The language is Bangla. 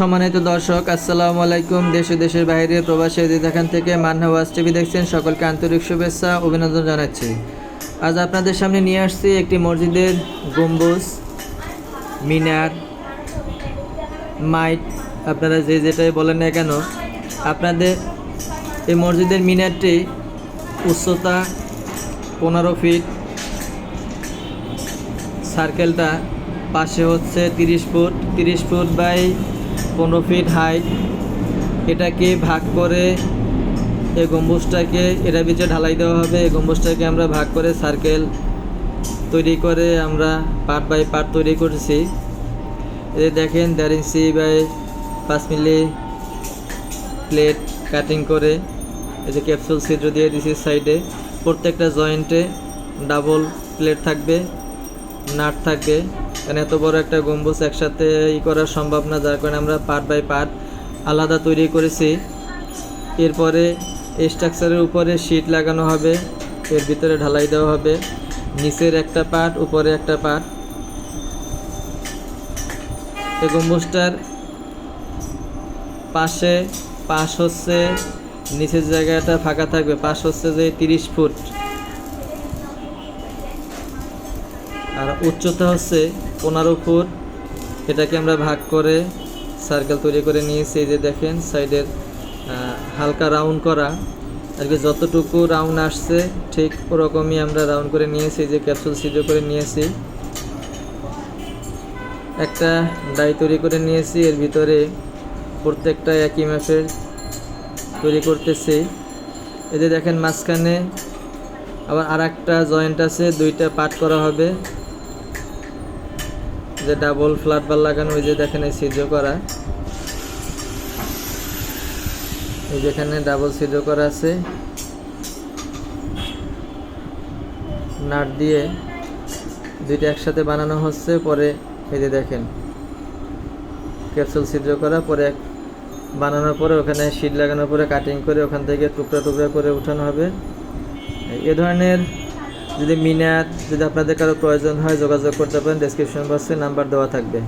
সম্মানিত দর্শক, আসসালামু আলাইকুম। দেশ দেশের বাইরে প্রবাসী যেখান থেকে মান্না ওয়াজ টিভি দেখছেন। সকলকে আন্তরিক শুভেচ্ছা, অভিনন্দন জানাচ্ছি। আজ আপনাদের সামনে নিয়ে আসছি একটি মসজিদের গম্বুজ, মিনার মাইট আপনারা যে যেটাই বলেন না কেন, আপনাদের এই মসজিদের মিনারটি উচ্চতা পনেরো ফিট সার্কেলটা পাশে হচ্ছে তিরিশ ফুট তিরিশ ফুট বাই পনেরো ফিট হাইট এটাকে ভাগ করে এই গম্বুজটাকে, এটার ভিতরে ঢালাই দেওয়া হবে। এই গম্বুজটাকে আমরা ভাগ করে সার্কেল তৈরি করে আমরা পার্ট বাই পার্ট তৈরি করেছি। যে দেখেন, দেড় ইঞ্চি বাই পাঁচ মিলি প্লেট কাটিং করে এই যে ক্যাপসুল ছিদ্র দিয়ে দিছি সাইডে প্রত্যেকটা জয়েন্টে ডাবল প্লেট থাকবে, নাট থাকবে। কারণ এত বড় একটা গম্বুজ একসাথে ই করা সম্ভব না, যার কারণে আমরা পার্ট বাই পার্ট আলাদা তৈরি করেছি। এরপরে স্ট্রাকচারের উপরে শীট লাগানো হবে, এর ভিতরে ঢালাই দেওয়া হবে, নিচের একটা পার্ট উপরে একটা পার্ট এই গম্বুজটার পাশে পাশ হচ্ছে, নিচের জায়গাটা ফাঁকা থাকবে, পাশ হচ্ছে যে তিরিশ ফুট। আর উচ্চতা হচ্ছে পনেরো ফুট। এটাকে আমরা ভাগ করে সার্কেল তৈরি করে নিয়েছি। এই যে দেখেন সাইডের হালকা রাউন্ড করা। আর কি যতটুকু রাউন্ড আসছে, ঠিক ওরকমই আমরা রাউন্ড করে নিয়েছি। যে ক্যাপসুল সিজো করে নিয়েছি। একটা ডাই তৈরি করে নিয়েছি। এর ভিতরে প্রত্যেকটা একই ম্যাপের তৈরি করতেছি। এই যে দেখেন, মাঝখানে আবার আর একটা জয়েন্ট আছে, দুইটা পার্ট করা হবে। যে ডাবল ফ্ল্যাট বার লাগানো, ওই যে দেখেন এই সিদ্ধ করা। এই যেখানে ডাবল সিদ্ধ করা আছে। নাট দিয়ে দুইটা একসাথে বানানো হচ্ছে, পরে এই যে দেখেন ক্যাপসুল ছিদ্র করা, পরে এক বানানোর পরে ওখানে শীট লাগানোর পরে কাটিং করে ওখান থেকে টুকরা টুকরা করে উঠানো হবে। এ ধরনের যদি মিনার যদি আপনাদের কারও প্রয়োজন হয় যোগাযোগ করতে পারেন ডেসক্রিপশন বক্সে নাম্বার দেওয়া থাকবে।